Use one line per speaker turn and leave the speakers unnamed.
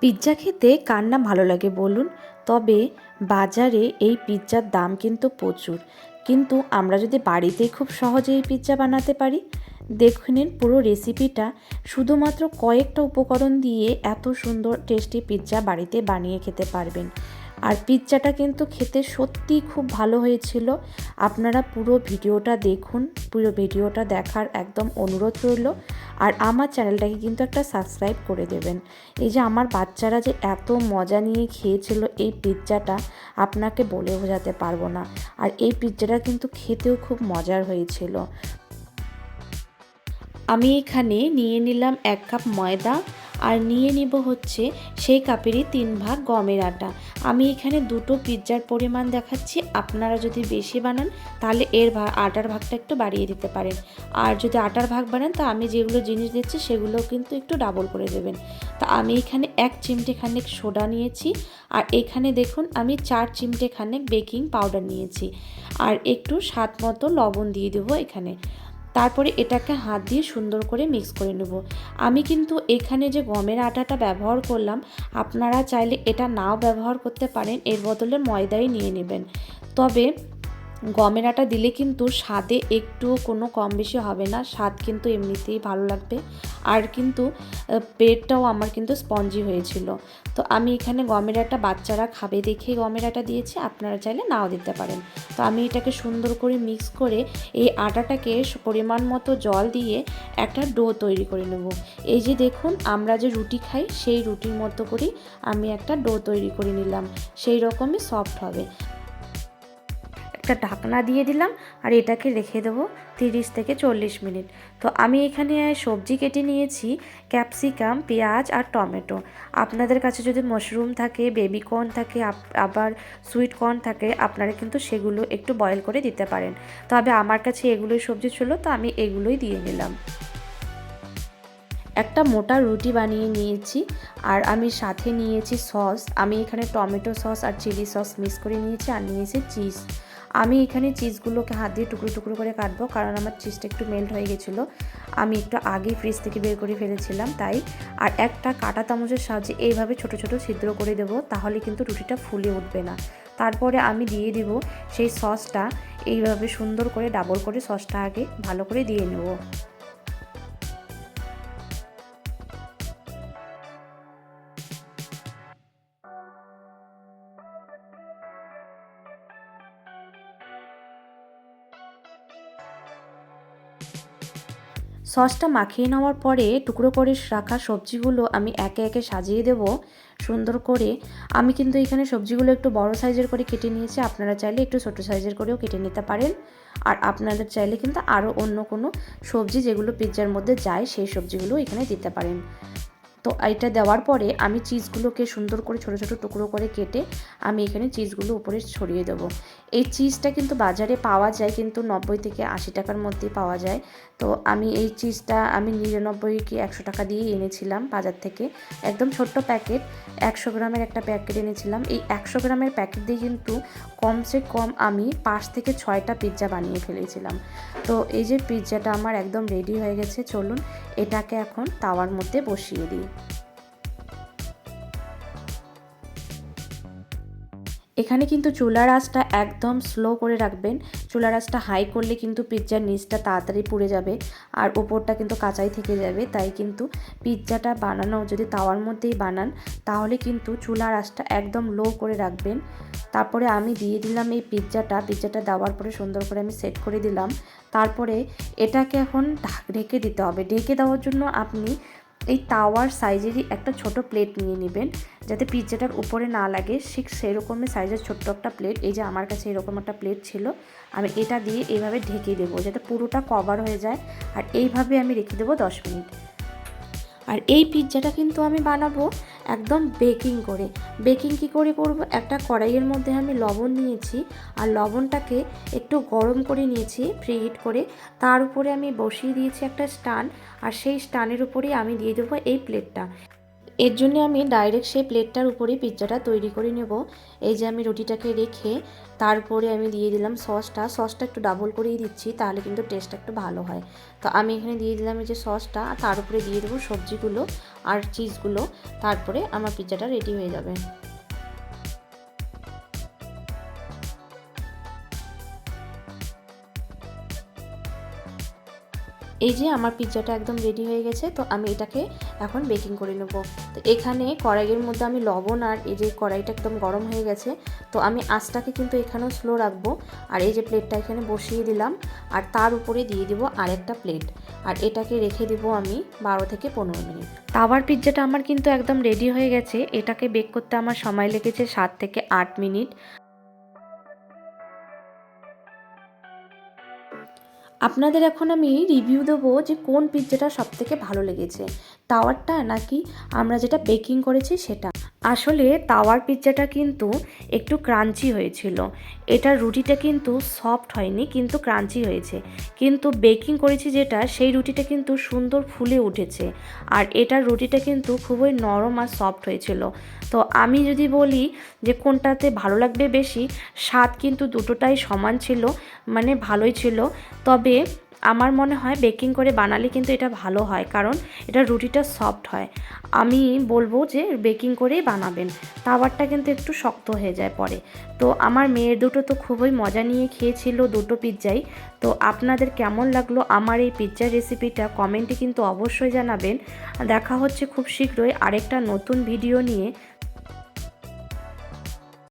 Pizza খেতে কার না ভালো লাগে বলুন? তবে বাজারে এই পিৎজার দাম কিন্তু প্রচুর। কিন্তু আমরা যদি বাড়িতেই খুব সহজে এই পিৎজা বানাতে পারি, দেখে নিন পুরো রেসিপিটা। শুধুমাত্র কয়েকটা উপকরণ দিয়ে এত সুন্দর টেস্টি পিৎজা বাড়িতে বানিয়ে খেতে পারবেন। আর পিৎজাটা কিন্তু খেতে সত্যিই খুব ভালো হয়েছিল। আপনারা পুরো ভিডিওটা দেখুন, পুরো ভিডিওটা দেখার একদম অনুরোধ রইল। আর আমার চ্যানেলটাকে কিন্তু একটা সাবস্ক্রাইব করে দেবেন। এই যে আমার বাচ্চারা যে এত মজা নিয়ে খেয়েছিল এই পিৎজাটা, আপনাকে বলে বোঝাতে পারব না। আর এই পিৎজাটা কিন্তু খেতেও খুব মজার হয়েছিল। আমি এখানে নিয়ে নিলাম এক কাপ ময়দা। আর নিয়ে নিব হচ্ছে সেই কাপেরই তিন ভাগ গমের আটা। আমি এখানে দুটো পিৎজার পরিমাণ দেখাচ্ছি, আপনারা যদি বেশি বানান তাহলে এর আটার ভাগটা একটু বাড়িয়ে দিতে পারেন। আর যদি আটার ভাগ বানান তা আমি যেগুলো জিনিস দিচ্ছি সেগুলো কিন্তু একটু ডাবল করে দেবেন। তা আমি এখানে এক চিমটে খানেক সোডা নিয়েছি, আর এখানে দেখুন আমি চার চিমটে খানেক বেকিং পাউডার নিয়েছি। আর একটু স্বাদ মতো লবণ দিয়ে দেবো এখানে। তারপরে এটাকে হাত দিয়ে সুন্দর করে মিক্স করে নেব। আমি কিন্তু এখানে যে গমের আটাটা ব্যবহার করলাম, আপনারা চাইলে এটা নাও ব্যবহার করতে পারেন, এর বদলে ময়দাই নিয়ে নেবেন। তবে গমের আটা দিলে কিন্তু স্বাদে একটু কোনো কম বেশি হবে না। স্বাদ কিন্তু এমনিতেই ভালো লাগবে। আর কিন্তু পেটটাও আমার কিন্তু স্পঞ্জি হয়েছিল। তো আমি এখানে গমের আটা বাচ্চারা খাবে দেখে গমের আটা দিয়েছি। আপনারা চাইলে নাও দিতে পারেন। তো আমি এটাকে সুন্দর করে মিক্স করে এই আটাটাকে পরিমাণ মতো জল দিয়ে একটা ডো তৈরি করে নেব। এই যে দেখুন, আমরা যে রুটি খাই, সেই রুটির মতো করেই আমি একটা ডো তৈরি করে নিলাম। সেই রকমই সফট হবে। একটা ঢাকনা দিয়ে দিলাম আর এটাকে রেখে দেবো তিরিশ থেকে চল্লিশ মিনিট। তো আমি এখানে সবজি কেটে নিয়েছি, ক্যাপসিকাম, পেঁয়াজ আর টমেটো। আপনাদের কাছে যদি মাশরুম থাকে, বেবি কর্ন থাকে আবার সুইট কর্ন থাকে, আপনারা কিন্তু সেগুলো একটু বয়েল করে দিতে পারেন। তবে আমার কাছে এগুলোই সবজি ছিল, তো আমি এগুলোই দিয়ে নিলাম। একটা মোটা রুটি বানিয়ে নিয়েছি আর আমি সাথে নিয়েছি সস। আমি এখানে টমেটো সস আর চিলি সস মিক্স করে নিয়েছি আর নিয়েছি চিজ। আমি এখানে চিজগুলোকে হাত দিয়ে টুকরো টুকরো করে কাটবো, কারণ আমার চিজটা একটু মেল্ট হয়ে গেছিল। আমি একটু আগেই ফ্রিজ থেকে বের করে ফেলেছিলাম তাই। আর একটা কাটা চামচের সাহায্যে এইভাবে ছোট ছোট ছিদ্র করে দেবো, তাহলে কিন্তু রুটিটা ফুলে উঠবে না। তারপরে আমি দিয়ে দেব সেই সসটা এইভাবে সুন্দর করে ডাবল করে সসটা আগে ভালো করে দিয়ে নেব। সসটা মাখিয়ে নেওয়ার পরে টুকরো করে রাখা সবজিগুলো আমি একে একে সাজিয়ে দেব সুন্দর করে। আমি কিন্তু এখানে সবজিগুলো একটু বড় সাইজের করে কেটে নিয়েছি। আপনারা চাইলে একটু ছোটো সাইজের করেও কেটে নিতে পারেন। আর আপনাদের চাইলে কিন্তু আরও অন্য কোনো সবজি যেগুলো পিৎজার মধ্যে যায়, সেই সবজিগুলো এখানে দিতে পারেন। তো এটা দেওয়ার পরে আমি চিজগুলোকে সুন্দর করে ছোটো ছোটো টুকরো করে কেটে আমি এখানে চিজগুলো উপরে ছড়িয়ে দেবো। এই চিজটা কিন্তু বাজারে পাওয়া যায় কিন্তু নব্বই থেকে আশি টাকার মধ্যেই পাওয়া যায়। তো আমি এই চিজটা আমি নিরানব্বই কি একশো টাকা দিয়ে এনেছিলাম বাজার থেকে। একদম ছোট্ট প্যাকেট একশো গ্রামের একটা প্যাকেট এনেছিলাম। এই একশো গ্রামের প্যাকেট দিয়ে কিন্তু কমসে কম আমি পাঁচ থেকে ছয়টা পিৎজা বানিয়ে ফেলেছিলাম। তো এই যে পিৎজাটা আমার একদম রেডি হয়ে গেছে, চলুন এটাকে এখন তাওয়ার মধ্যে বসিয়ে দিই। এখানে কিন্তু চুলার আঁচটা একদম স্লো করে রাখবেন। চুলার আঁচটা হাই করলে কিন্তু পিৎজার নিচটা তাড়াতাড়ি পুড়ে যাবে আর ওপরটা কিন্তু কাঁচাই থেকে যাবে। তাই কিন্তু পিৎজাটা বানানো, যদি তাওয়ার মধ্যেই বানান, তাহলে কিন্তু চুলার আঁচটা একদম লো করে রাখবেন। তারপরে আমি দিয়ে দিলাম এই পিৎজাটা। পিৎজাটা দেওয়ার পরে সুন্দর করে আমি সেট করে দিলাম। তারপরে এটাকে এখন ঢেকে দিতে হবে। ঢেকে দেওয়ার জন্য আপনি এই তাওয়ার সাইজেরই একটা ছোট প্লেট নিয়ে নেবেন, যাতে পিৎজাটার উপরে না লাগে। ঠিক সেরকমই সাইজের ছোট্ট একটা প্লেট এই যে আমার কাছে এরকম একটা প্লেট ছিল, আমি এটা দিয়ে এইভাবে ঢেকে দেবো, যাতে পুরোটা কভার হয়ে যায়। আর এইভাবে আমি রেখে দেবো দশ মিনিট। আর এই পিৎজাটা কিন্তু আমি বানাবো একদম বেকিং করে। বেকিং কি করে করব? একটা কড়াইয়ের মধ্যে আমি লবণ নিয়েছি আর লবণটাকে একটু গরম করে নিয়েছি ফ্রি হিট করে। তার উপরে আমি বসিয়ে দিয়েছি একটা স্টান আর সেই স্টানের উপরেই আমি দিয়ে দেবো এই প্লেটটা এর জন্য আমি ডাইরেক্ট সেই প্লেটটার উপরেই পিৎজাটা তৈরি করে নেব। এই যে আমি রুটিটাকে রেখে তারপরে আমি দিয়ে দিলাম সসটা। সসটা একটু ডাবল করেই দিচ্ছি, তাহলে কিন্তু টেস্টটা একটু ভালো হয়। তো আমি এখানে দিয়ে দিলাম এই যে সসটা তার উপরে দিয়ে দেবো সবজিগুলো আর চিজগুলো তারপরে আমার পিৎজাটা রেডি হয়ে যাবে। এই যে আমার পিৎজাটা একদম রেডি হয়ে গেছে, তো আমি এটাকে এখন বেকিং করে নেব। এখানে কড়াইয়ের মধ্যে আমি লবণ আর এই যে কড়াইটা একদম গরম হয়ে গেছে, তো আমি আঁচটাকে কিন্তু এখানেও স্লো রাখব। আর এই যে প্লেটটা এখানে বসিয়ে দিলাম, আর তার উপরে দিয়ে দিব আরেকটা প্লেট আর এটাকে রেখে দিব আমি বারো থেকে পনেরো মিনিট। তাওয়ার পিৎজাটা আমার কিন্তু একদম রেডি হয়ে গেছে। এটাকে বেক করতে আমার সময় লেগেছে সাত থেকে আট মিনিট। আপনাদের এখন আমি রিভিউ দেবো যে কোন পিৎজাটা সবথেকে ভালো লেগেছে। তাওয়ারটা নাকি আমরা যেটা বেকিং করেছি সেটা। আসলে তাওয়ার পিৎজাটা কিন্তু একটু ক্রাঞ্চি হয়েছিল। এটার রুটিটা কিন্তু সফট হয়নি, কিন্তু ক্রাঞ্চি হয়েছে। কিন্তু বেকিং করেছি যেটা, সেই রুটিটা কিন্তু সুন্দর ফুলে উঠেছে। আর এটার রুটিটা কিন্তু খুবই নরম আর সফট হয়েছিল। তো আমি যদি বলি যে কোনটাতে ভালো লাগবে বেশি, স্বাদ কিন্তু দুটোটাই সমান ছিল মানে ভালোই ছিল। তবে আমার মনে হয় বেকিং করে বানালে কিন্তু এটা ভালো হয়, কারণ এটা রুটিটা সফট হয়। আমি বলব যে বেকিং করেই বানাবেন, তাওয়ারটা কিন্তু একটু শক্ত হয়ে যায় পরে। তো আমার মেয়ের দুটো তো খুবই মজা নিয়ে খেয়েছিল দুটো পিৎজাই তো আপনাদের কেমন লাগল আমার এই পিৎজার রেসিপিটা কমেন্টে কিন্তু অবশ্যই জানাবেন। দেখা হচ্ছে খুব শীঘ্রই আরেকটা নতুন ভিডিও নিয়ে।